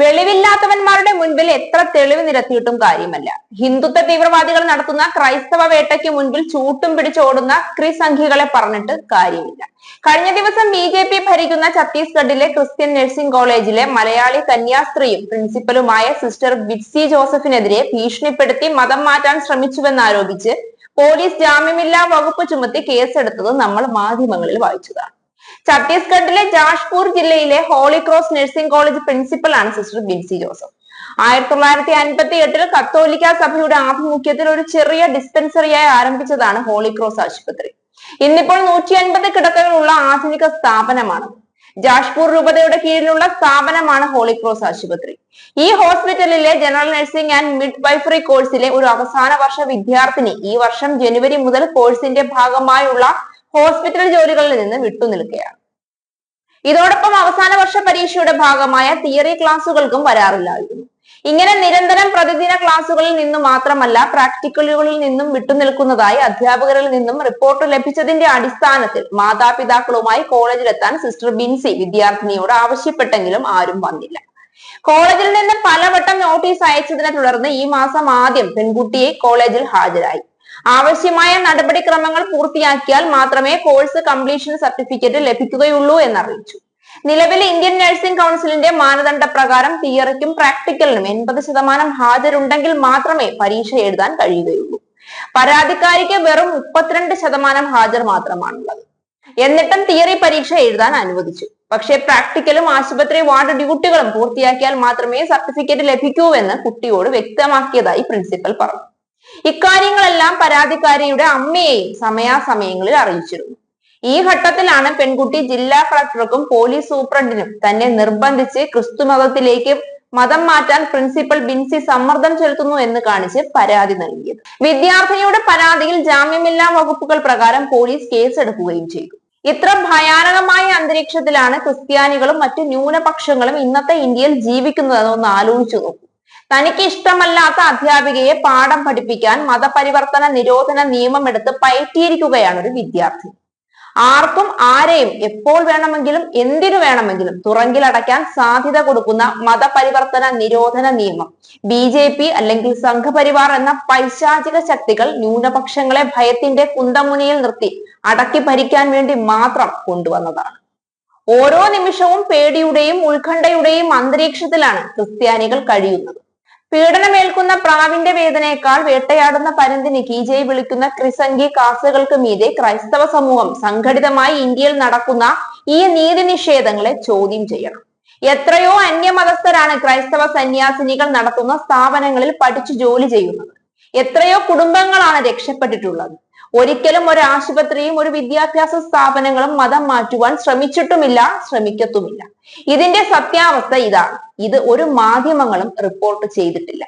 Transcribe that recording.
വെളിവില്ലാത്തവന്മാരുടെ മുൻപിൽ എത്ര തെളിവ് നിരത്തിയിട്ടും കാര്യമല്ല. ഹിന്ദുത്വ തീവ്രവാദികൾ നടത്തുന്ന ക്രൈസ്തവ വേട്ടയ്ക്ക് മുൻപിൽ ചൂട്ടും പിടിച്ചോടുന്ന ക്രിസംഖികളെ പറഞ്ഞിട്ട് കാര്യമില്ല. കഴിഞ്ഞ ദിവസം ബി ജെ പി ഭരിക്കുന്ന ഛത്തീസ്ഗഡിലെ ക്രിസ്ത്യൻ നഴ്സിംഗ് കോളേജിലെ മലയാളി കന്യാസ്ത്രീയും പ്രിൻസിപ്പലുമായ സിസ്റ്റർ ബിറ്റ്സി ജോസഫിനെതിരെ ഭീഷണിപ്പെടുത്തി മതം മാറ്റാൻ ശ്രമിച്ചുവെന്നാരോപിച്ച് പോലീസ് ജാമ്യമില്ലാ വകുപ്പ് ചുമത്തി കേസെടുത്തത് നമ്മൾ മാധ്യമങ്ങളിൽ വായിച്ചതാണ്. ഛത്തീസ്ഗഡിലെ ജാഷ്പൂർ ജില്ലയിലെ ഹോളി ക്രോസ് നഴ്സിംഗ് കോളേജ് പ്രിൻസിപ്പലാണ് സിസ്റ്റർ ബിൻസി ജോസഫ്. ആയിരത്തി തൊള്ളായിരത്തി അൻപത്തി എട്ടിൽ കത്തോലിക്ക സഭയുടെ ആഭിമുഖ്യത്തിൽ ഒരു ചെറിയ ഡിസ്പെൻസറിയായി ആരംഭിച്ചതാണ് ഹോളി ക്രോസ് ആശുപത്രി. ഇന്നിപ്പോൾ നൂറ്റി അൻപത് കിടക്കകളുള്ള ആധുനിക സ്ഥാപനമാണ്. ജാഷ്പൂർ രൂപതയുടെ കീഴിലുള്ള സ്ഥാപനമാണ് ഹോളി ക്രോസ് ആശുപത്രി. ഈ ഹോസ്പിറ്റലിലെ general nursing and midwifery കോഴ്സിലെ ഒരു അവസാന വർഷ വിദ്യാർത്ഥിനി ഈ വർഷം ജനുവരി മുതൽ കോഴ്സിന്റെ ഭാഗമായുള്ള ഹോസ്പിറ്റൽ ജോലികളിൽ നിന്ന് വിട്ടുനിൽക്കുകയാണ് ഇതോടൊപ്പം അവസാന വർഷ പരീക്ഷയുടെ ഭാഗമായ തിയറി ക്ലാസുകൾക്കും വരാറില്ലായിരുന്നു. ഇങ്ങനെ നിരന്തരം പ്രതിദിന ക്ലാസുകളിൽ നിന്നും മാത്രമല്ല പ്രാക്ടിക്കലുകളിൽ നിന്നും വിട്ടുനിൽക്കുന്നതായി അധ്യാപകരിൽ നിന്നും റിപ്പോർട്ട് ലഭിച്ചതിന്റെ അടിസ്ഥാനത്തിൽ മാതാപിതാക്കളുമായി കോളേജിലെത്താൻ സിസ്റ്റർ ബിൻസി വിദ്യാർത്ഥിനിയോട് ആവശ്യപ്പെട്ടെങ്കിലും ആരും വന്നില്ല. കോളേജിൽ നിന്ന് പലവട്ടം നോട്ടീസ് അയച്ചതിനെ തുടർന്ന് ഈ മാസം ആദ്യം പെൺകുട്ടിയെ കോളേജിൽ ഹാജരായി. ആവശ്യമായ നടപടിക്രമങ്ങൾ പൂർത്തിയാക്കിയാൽ മാത്രമേ കോഴ്സ് കംപ്ലീഷൻ സർട്ടിഫിക്കറ്റ് ലഭിക്കുകയുള്ളൂ എന്നറിയിച്ചു. നിലവിൽ ഇന്ത്യൻ നഴ്സിംഗ് കൗൺസിലിന്റെ മാനദണ്ഡ പ്രകാരം തിയറിക്കും പ്രാക്ടിക്കലിനും എൺപത് ശതമാനം ഹാജരുണ്ടെങ്കിൽ മാത്രമേ പരീക്ഷ എഴുതാൻ കഴിയുകയുള്ളൂ. പരാതിക്കാരിക്ക് വെറും മുപ്പത്തിരണ്ട് ശതമാനം ഹാജർ മാത്രമാണുള്ളത്. എന്നിട്ടും തിയറി പരീക്ഷ എഴുതാൻ അനുവദിച്ചു. പക്ഷേ പ്രാക്ടിക്കലും ആശുപത്രി വാർഡ് ഡ്യൂട്ടികളും പൂർത്തിയാക്കിയാൽ മാത്രമേ സർട്ടിഫിക്കറ്റ് ലഭിക്കൂ എന്ന് കുട്ടിയോട് വ്യക്തമാക്കിയതായി പ്രിൻസിപ്പൽ പറഞ്ഞു. ഇക്കാര്യങ്ങളെല്ലാം പരാതിക്കാരിയുടെ അമ്മയെയും സമയാസമയങ്ങളിൽ അറിയിച്ചിരുന്നു. ഈ ഘട്ടത്തിലാണ് പെൺകുട്ടി ജില്ലാ കളക്ടർക്കും പോലീസ് സൂപ്രണ്ടിനും തന്നെ നിർബന്ധിച്ച് ക്രിസ്തു മതത്തിലേക്ക് മതം മാറ്റാൻ പ്രിൻസിപ്പൽ ബിൻസി സമ്മർദ്ദം ചെലുത്തുന്നു എന്ന് കാണിച്ച് പരാതി നൽകിയത്. വിദ്യാർത്ഥിനിയുടെ പരാതിയിൽ ജാമ്യമില്ലാ വകുപ്പുകൾ പ്രകാരം പോലീസ് കേസെടുക്കുകയും ചെയ്തു. ഇത്ര ഭയാനകമായ അന്തരീക്ഷത്തിലാണ് ക്രിസ്ത്യാനികളും മറ്റു ന്യൂനപക്ഷങ്ങളും ഇന്നത്തെ ഇന്ത്യയിൽ ജീവിക്കുന്നതെന്നൊന്ന് ആലോചിച്ചു നോക്കൂ. തനിക്ക് ഇഷ്ടമല്ലാത്ത അധ്യാപികയെ പാഠം പഠിപ്പിക്കാൻ മതപരിവർത്തന നിരോധന നിയമം എടുത്ത് പയറ്റിയിരിക്കുകയാണ് ഒരു വിദ്യാർത്ഥി. ആർക്കും ആരെയും എപ്പോൾ വേണമെങ്കിലും എന്തിനു വേണമെങ്കിലും തുറങ്കിലടയ്ക്കാൻ സാധ്യത കൊടുക്കുന്ന മതപരിവർത്തന നിരോധന നിയമം. ബി ജെ പി അല്ലെങ്കിൽ സംഘപരിവാർ എന്ന പൈശാചിക ശക്തികൾ ന്യൂനപക്ഷങ്ങളെ ഭയത്തിന്റെ കുന്തമുനയിൽ നിർത്തി അടക്കി ഭരിക്കാൻ വേണ്ടി മാത്രം കൊണ്ടുവന്നതാണ്. ഓരോ നിമിഷവും പേടിയുടെയും ഉത്കണ്ഠയുടെയും അന്തരീക്ഷത്തിലാണ് ക്രിസ്ത്യാനികൾ കഴിയുന്നത്. പീഡനമേൽക്കുന്ന പ്രാവിന്റെ വേദനയേക്കാൾ വേട്ടയാടുന്ന പരുന്തിന് കീജയെ വിളിക്കുന്ന ക്രിസംഗി കാസുകൾക്ക് മീതെ ക്രൈസ്തവ സമൂഹം സംഘടിതമായി ഇന്ത്യയിൽ നടക്കുന്ന ഈ നീതി നിഷേധങ്ങളെ ചോദ്യം ചെയ്യണം. എത്രയോ അന്യമതസ്ഥരാണ് ക്രൈസ്തവ സന്യാസിനികൾ നടത്തുന്ന സ്ഥാപനങ്ങളിൽ പഠിച്ചു ജോലി ചെയ്യുന്നത്. എത്രയോ കുടുംബങ്ങളാണ് രക്ഷപ്പെട്ടിട്ടുള്ളത്. ഒരിക്കലും ഒരു ആശുപത്രിയും ഒരു വിദ്യാഭ്യാസ സ്ഥാപനങ്ങളും മതം മാറ്റുവാൻ ശ്രമിച്ചിട്ടുമില്ല ശ്രമിക്കത്തുമില്ല. ഇതിന്റെ സത്യാവസ്ഥ ഇതാണ്. ഇത് ഒരു മാധ്യമങ്ങളും റിപ്പോർട്ട് ചെയ്തിട്ടില്ല.